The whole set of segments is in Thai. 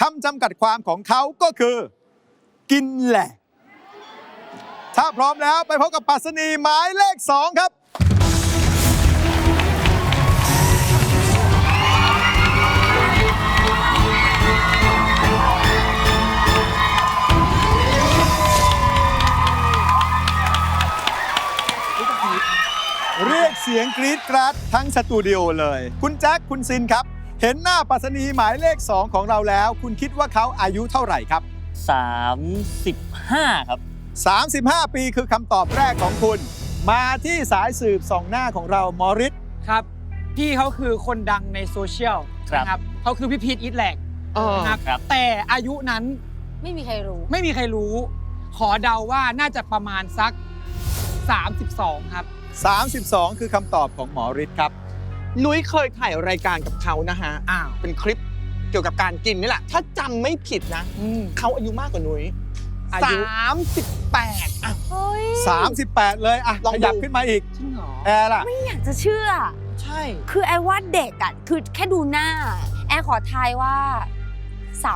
คำจำกัดความของเขาก็คือ กินแหลกถ้าพร้อมแล้วไปพบกับปรัสนีหมายเลข 2 ครับ เรียกเสียงกรี๊ดกราดทั้งสตูดิโอเลย คุณแจ็คคุณซินครับ เห็นหน้าปรัสนีหมายเลข 2 ของเราแล้ว คุณคิดว่าเขาอายุเท่าไหร่ครับ 35 ครับ 35 ปีคือคำตอบแรกของคุณ มาที่สายสืบสองหน้าของเรามอริส ครับ พี่เขาคือคนดังในโซเชียลครับ นะครับเขาคือพี่พีทอิทแลกนะครับครับ แต่อายุนั้นไม่มีใครรู้ ไม่มีใครรู้ ขอเดาว่าน่าจะประมาณสัก 32 ครับ 32 คือคำตอบของหมอริสครับ นุ้ยเคยถ่ายรายการกับเขานะฮะ อ้าวเป็นคลิปเกี่ยวกับการกินนี่แหละ ถ้าจำไม่ผิดนะ อืม เขาอายุมากกว่านุ้ยอายุ สามสิบแปดอะ เฮ้ย38 เลยอะลองขดู ยับขึ้นมาอีก จริงเหรอ แอร์ล่ะ ไม่อยากจะเชื่อ ใช่ คือแอร์ว่าเด็กอะ คือแค่ดูหน้า แอร์ขอทายว่า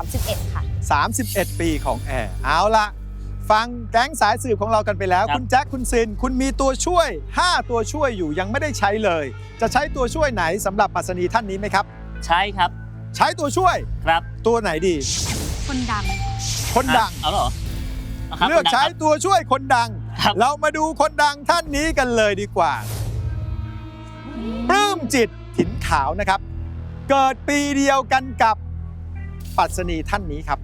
31 ค่ะ 31 ปีของแอร์ เอาละ ฟังแก๊งสายสืบของเรากันไปแล้ว ครับ คุณแจ็คคุณซิน คุณมีตัวช่วย 5 ตัวช่วยอยู่ยังไม่ได้ใช้เลย จะใช้ตัวช่วยไหนสำหรับปรัสนีท่านนี้ไหมครับ ใช่ครับใช้ตัวช่วยครับตัวไหนดี คนดัง คนดังเอาเหรอาครับเลือกใช้คุณดังครับ ตัวช่วยคนดัง ครับ เรามาดูคนดังท่านนี้กันเลยดีกว่า ปลื้มจิตถิ่นขาวนะครับ เกิดปีเดียวกันกับปรัสนีท่านนี้ครับ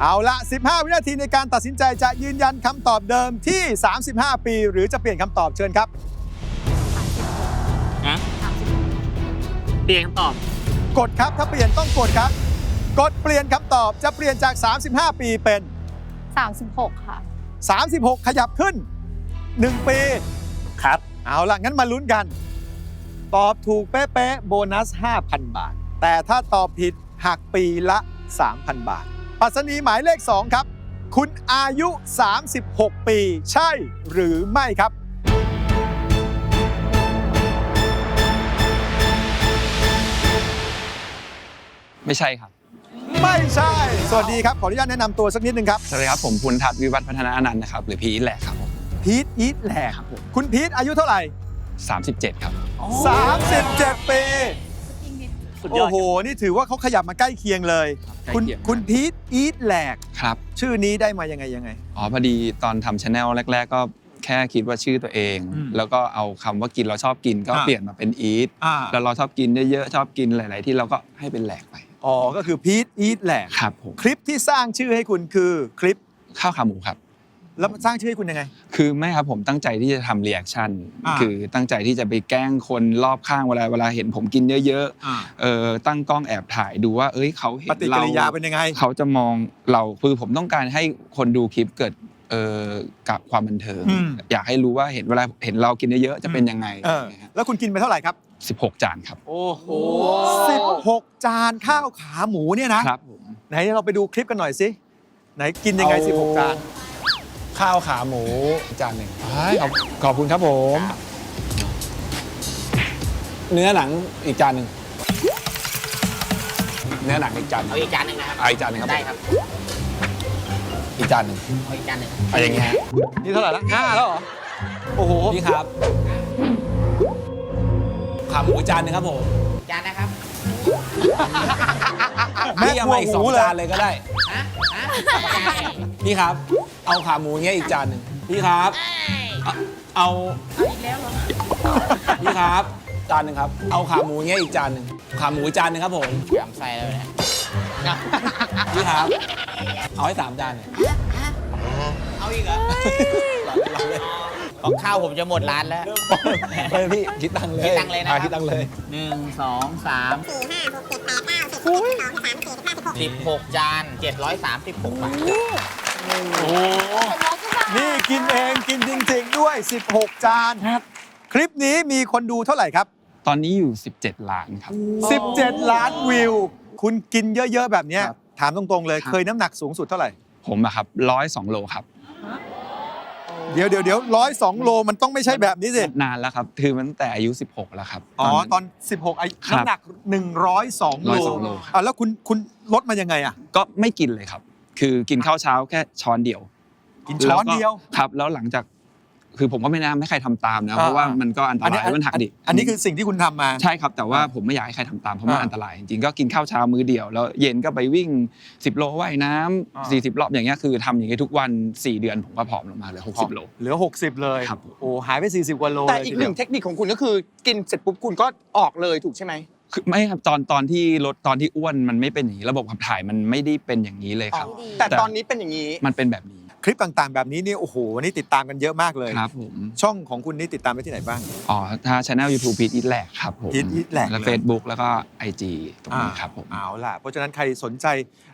เอาละ 15 วินาทีในการตัดสินใจจะยืนยันคำตอบเดิมที่ 35 ปี หรือจะเปลี่ยนคำตอบเชิญครับ ฮะเปลี่ยนคำตอบ กดครับถ้าเปลี่ยนต้องกดครับ กดเปลี่ยนคำตอบจะเปลี่ยนจาก 35 ปีเป็น 36 ค่ะ 36 ขยับขึ้น 1 ปี ครับ เอาล่ะงั้นมาลุ้นกัน ตอบถูกเป๊ะๆโบนัส 5,000 บาท แต่ถ้าตอบผิดหักปีละ 3,000 บาท ปรัสนีหมายเลข 2 ครับ คุณอายุ 36 ปี ใช่หรือไม่ครับ ไม่ใช่ครับ ไม่ใช่ สวัสดีครับ ขออนุญาตแนะนำตัวสักนิดนึงครับ สวัสดีครับผมภูนทัศน์วิวัฒน์พัฒนาอนันต์นะครับหรือพีทแหละครับผมพีทอีทแหลกคุณพีทอายุเท่าไหร่ 37 ครับ 37 ปี สุดยโอ้อดโห นี่ถือว่าเขาขยับมาใกล้เคียงเลย ใกล้คุณเคียง คุณพีทอีทแหลก ครับ ชื่อนี้ได้มายังไงยังไง อ๋อ พอดีตอนทำชาแนลแรก ๆ ก็แค่คิดว่าชื่อตัวเอง อืมแล้วก็เอาคำว่ากินเราชอบกินก็อ่าเปลี่ยนมาเป็นอีทอ่าแล้วเราชอบกินเยอะๆ ชอบกินหลาย ๆ ที่เราก็ให้เป็นแหลกไป อ๋อ ก็คือพีทอีทแหลก ครับผม คลิปที่สร้างชื่อให้คุณคือคลิปข้าวขาหมูครับ แล้วสร้างชื่อให้คุณยังไง คือไม่ครับผมตั้งใจที่จะทำรีแอคชั่นอ่า คือตั้งใจที่จะไปแกล้งคนรอบข้างเวลาเวลาเห็นผมกินเยอะๆเออตั้งกล้องแอบถ่ายดูว่าเอ้ยเขาเห็นปฏิกิเราริยาเป็นยังไง เขาจะมองเราคือผมต้องการให้คนดูคลิปเกิดเอ่อกับความบันเทิง อืมอยากให้รู้ว่าเห็นเวลาเห็นเรากินเยอะๆจะเป็นยังไงเออ แล้วคุณกินไปเท่าไหร่ครับ สิบหกจานครับโอ้โห16 จานข้าวขาหมูเนี่ยนะครับผม ไหนเราไปดูคลิปกันหน่อยสิไหนกินยังไงเอา16 จาน ข้าวขาหมูจานหนึ่งขอบขอบคุณครับผม เนื้อหนังอีกจานหนึ่งเนื้อหนังอีกจานหนึ่งเอาอีกจานหนึ่งนะครับเอาอีกจานหนึ่งครับได้ครับอีกจานหนึ่งเอาอีกจานหนึ่งเอาอย่างงี้ฮะนี่เท่าไหร่ละห้าแล้วเหรอโอ้โหพี่ครับขาหมูจานหนึ่งครับผมจานนะครับแม่พี่เอาครัวมาอีกหสอมูงเลย จานเลยก็ได้ ฮะฮะพี่ครับ เอาขาหมูเงี้ยอีกจานหนึ่งพี่ครับเอาเอาพี่ครับจานหนึ่งครับ เอาขาหมูเงี้ยอีกจานหนึ่งขาหมูจานหนึ่งครับผมยำไส้แล้วเนี่ยพี่ครับ เอาให้สามจานเนี่ยเอาอีกเหรอของข้าวผมจะหมดร้านแล้วเฮ้ยพี่คิดตังค์เลยคิดตังค์เลยนะครับอ่าคิดตังค์เลยหนึ่งสองสามสิบหกจานเจ็ดร้อยสามสิบหกบาท โอ้โหนี่กินเองกินจริง ๆ ด้วย 16 จานคลิปนี้มีคนดูเท่าไหร่ครับ ตอนนี้อยู่ 17 ล้านครับ 17 ล้านวิว คุณกินเยอะ ๆ แบบเนี้ยครับถามตรงๆเลยครับ เคยน้ำหนักสูงสุดเท่าไหร่ ผมอะครับร้อยสองโลครับเดี๋ยวเดี๋ยวเดี๋ยวร้อยสองโลมันต้องไม่ใช่แบบนี้สิ นานแล้วครับ คือมันตั้งแต่อายุ 16 แล้วครับอ๋อนั้นตอน 16อายุครับน้ำหนัก 102 โล102โลครับ อะแล้วคุณคุณลดมายังไงอะ ก็ไม่กินเลยครับ คือกินข้าวเช้าแค่ช้อนเดียวกินช้อนเดียวแล้ก็ครับ แล้วหลังจากคือผมก็ไม่แนะนำให้ใครทำตามนะเพราะว่ามันก็อันตอันนี้รายมันหักดิอันนี้คือสิ่งที่คุณทำมาใช่ครับ แต่ว่าผมไม่อยากให้ใครทำตามเพราะมันอ่าอันตรายจริงๆก็กินข้าวเช้ามื้อเดียวแล้วเย็นก็ไปวิ่ง 10 โลว่ายน้อ่าำ40 รอบอย่างเงี้ยคือทำอย่างเงี้ยทุกวัน 4 เดือนผมก็ผอมลงมาเหลือ60 โลเหลือ 60 เลยครับโอ้หายไป 40กว่าโลแต่เลยอีกทีหเดีนึ่ยวงเทคนิคของคุณก็คือกินเสร็จปุ๊บคุณก็ออกเลยถูกใช่ไหม คือไม่ครับตอนตอนที่ลดตอนที่อ้วนมันไม่เป็นอย่างนี้ระบบขับถ่ายมันไม่ได้เป็นอย่างนี้เลยครับอ๋อดีแต่ตอนนี้เป็นอย่างนี้ มันเป็นแบบนี้คลิปต่างๆ แบบนี้นี่โอ้โหวันนี้ติดตามกันเยอะมากเลยครับผมช่องของคุณนี่ติดตามไปที่ไหนบ้าง อ๋อถ้าช anel YouTube พีทอีทแลกครับผม Pete Eat Lag แล้วเลย Facebook แล้วก็ IG ตรงนี้ครับผมเอาล่ะ เพราะฉะนั้นใครสนใจ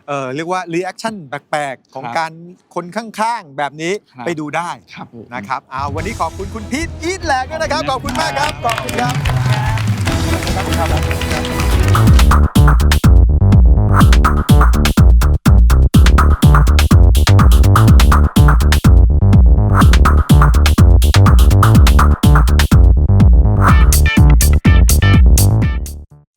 เอ่อเรียกว่ารีแอคชั่นแปลกๆ ของครับการคนข้างๆ แบบนี้ครับไปดูได้ครับผมนะครับเอาวันนี้ขอบคุณคุณพีทอีทแหลกด้วยนะครับขอบคุณมากครับขอบคุณครับ Thank you.